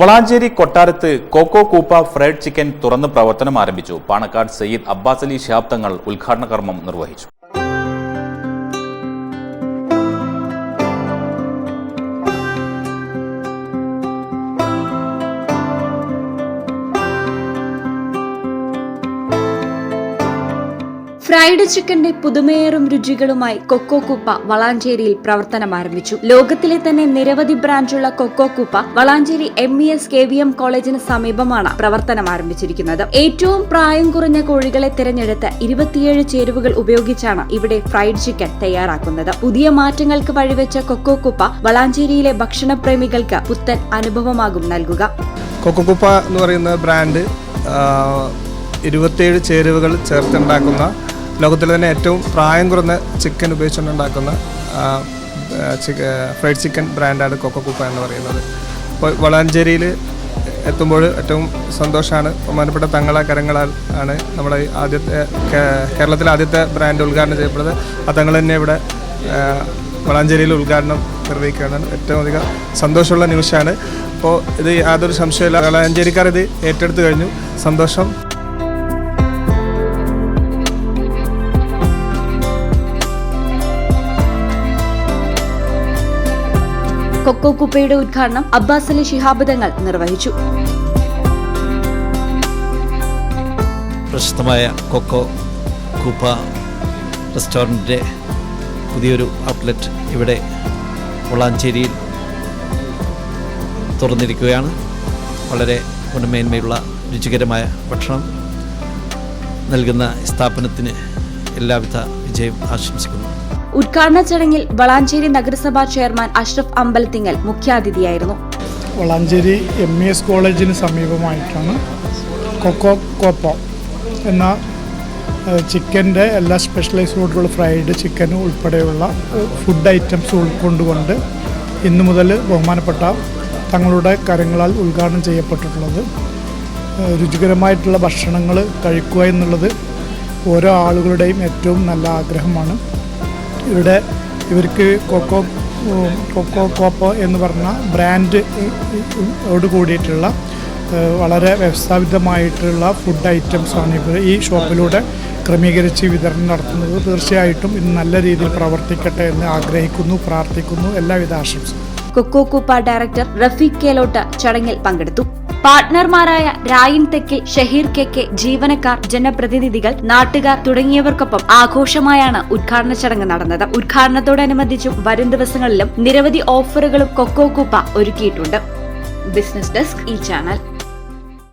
വളാഞ്ചേരി കൊട്ടാരത്ത് coco കൂപ്പ fried chicken തുറന്ന് പ്രവർത്തനം ആരംഭിച്ചു. പാണക്കാട് സയ്യിദ് അബ്ബാസ് അലി ശിഹാബ് ഉദ്ഘാടന കർമ്മം നിർവഹിച്ചു. ഫ്രൈഡ് ചിക്കന്റെ പുതുമയേറും രുചികളുമായി കൊക്കോ കുപ്പ വളാഞ്ചേരിയിൽ പ്രവർത്തനം ആരംഭിച്ചു. ലോകത്തിലെ തന്നെ നിരവധി ബ്രാഞ്ചുള്ള Coco Kuppa Valanchery M E S K V M കോളേജിന് സമീപമാണ് പ്രവർത്തനം ആരംഭിച്ചിരിക്കുന്നത്. ഏറ്റവും പ്രായം കുറഞ്ഞ കോഴികളെ തിരഞ്ഞെടുത്ത് ഇരുപത്തിയേഴ് ചേരുവകൾ ഉപയോഗിച്ചാണ് ഇവിടെ ഫ്രൈഡ് ചിക്കൻ തയ്യാറാക്കുന്നത്. പുതിയ മാറ്റങ്ങൾക്ക് വഴിവെച്ച കൊക്കോ കുപ്പ വളാഞ്ചേരിയിലെ ഭക്ഷണപ്രേമികൾക്ക് പുത്തൻ അനുഭവമാകും നൽകുക. കൊക്കോക്കുപ്പ എന്ന് പറയുന്ന ബ്രാൻഡ് ആ, ഇരുപത്തേഴ് ചേരുവകൾ ചേർത്തുണ്ടാക്കുന്ന ലോകത്തിലെ തന്നെ ഏറ്റവും പ്രായം കുറഞ്ഞ ചിക്കൻ ഉപയോഗിച്ചുകൊണ്ടുണ്ടാക്കുന്ന ഫ്രൈഡ് ചിക്കൻ ബ്രാൻഡാണ് കൊക്കോക്കുപ്പ എന്ന് പറയുന്നത്. അപ്പോൾ വളാഞ്ചേരിയിൽ എത്തുമ്പോൾ ഏറ്റവും സന്തോഷമാണ് ബഹുമാനപ്പെട്ട തങ്ങള കരങ്ങളാൽ ആണ് നമ്മുടെ ആദ്യത്തെ കേരളത്തിലെ ആദ്യത്തെ ബ്രാൻഡ് ഉദ്ഘാടനം ചെയ്യപ്പെടുന്നത്. ആ തങ്ങൾ തന്നെ ഇവിടെ വളാഞ്ചേരിയിൽ ഉദ്ഘാടനം നിർവഹിക്കുകയാണ്. ഏറ്റവും അധികം സന്തോഷമുള്ള നിമിഷമാണ്. അപ്പോൾ ഇത് യാതൊരു സംശയമില്ല വളാഞ്ചേരിക്കാർ ഇത് ഏറ്റെടുത്തു കഴിഞ്ഞു. സന്തോഷം. കൊക്കോ കുപ്പയുടെ ഉദ്ഘാടനം അബ്ബാസ് അലി ശിഹാബ് തങ്ങൾ നിർവഹിച്ചു. പ്രശസ്തമായ കൊക്കോ കൂപ്പ റെസ്റ്റോറന്റിന്റെ പുതിയൊരു ഔട്ട്ലെറ്റ് ഇവിടെ വളാഞ്ചേരിയിൽ തുറന്നിരിക്കുകയാണ്. വളരെ ഗുണമേന്മയുള്ള രുചികരമായ ഭക്ഷണം നൽകുന്ന സ്ഥാപനത്തിന് എല്ലാവിധ വിജയം ആശംസിക്കുന്നു. ഉദ്ഘാടന ചടങ്ങിൽ വളാഞ്ചേരി നഗരസഭാ ചെയർമാൻ അഷ്റഫ് അമ്പലത്തിങ്ങൽ മുഖ്യാതിഥിയായിരുന്നു. വളാഞ്ചേരി എം ഇ എസ് കോളേജിന് സമീപമായിട്ടാണ് കൊക്കോ കോപ്പോ എന്ന ചിക്കന്റെ എല്ലാ സ്പെഷ്യലൈസ് ഫുഡുകൾ ഫ്രൈഡ് ചിക്കൻ ഉൾപ്പെടെയുള്ള ഫുഡ് ഐറ്റംസ് ഉൾക്കൊണ്ടുകൊണ്ട് ഇന്നു മുതൽ ബഹുമാനപ്പെട്ട തങ്ങളുടെ കരങ്ങളാൽ ഉദ്ഘാടനം ചെയ്യപ്പെട്ടിട്ടുള്ളത്. രുചികരമായിട്ടുള്ള ഭക്ഷണങ്ങൾ കഴിക്കുക എന്നുള്ളത് ഓരോ ആളുകളുടെയും ഏറ്റവും നല്ല ആഗ്രഹമാണ്. ഇവിടെ ഇവർക്ക് കൊക്കോ കൊക്കോ കോപ്പോ എന്ന് പറഞ്ഞ ബ്രാൻഡ് ഓട് കൂടിയിട്ടുള്ള വളരെ വ്യവസ്ഥാപിതമായിട്ടുള്ള ഫുഡ് ഐറ്റംസാണ് ഇവർ ഈ ഷോപ്പിലൂടെ ക്രമീകരിച്ച് വിതരണം നടത്തുന്നത്. തീർച്ചയായിട്ടും ഇത് നല്ല രീതിയിൽ പ്രവർത്തിക്കട്ടെ എന്ന് ആഗ്രഹിക്കുന്നു പ്രാർത്ഥിക്കുന്നു. എല്ലാവിധ ആശംസകളും. കൊക്കോ കുപ്പ ഡയറക്ടർ റഫീഖ് കേലോട്ട് ചടങ്ങിൽ പങ്കെടുത്തു. പാർട്ട്ണർമാരായ രായിൻ തെക്കിൽ ഷഹീർ കെ കെ ജീവനക്കാർ ജനപ്രതിനിധികൾ നാട്ടുകാർ തുടങ്ങിയവർക്കൊപ്പം ആഘോഷമായാണ് ഉദ്ഘാടന ചടങ്ങ് നടന്നത്. ഉദ്ഘാടനത്തോടനുബന്ധിച്ചും വരും ദിവസങ്ങളിലും നിരവധി ഓഫറുകളും കൊക്കോ കൂപ്പ ഒരുക്കിയിട്ടുണ്ട്. ബിസിനസ് ഡെസ്ക് ഈ ചാനൽ.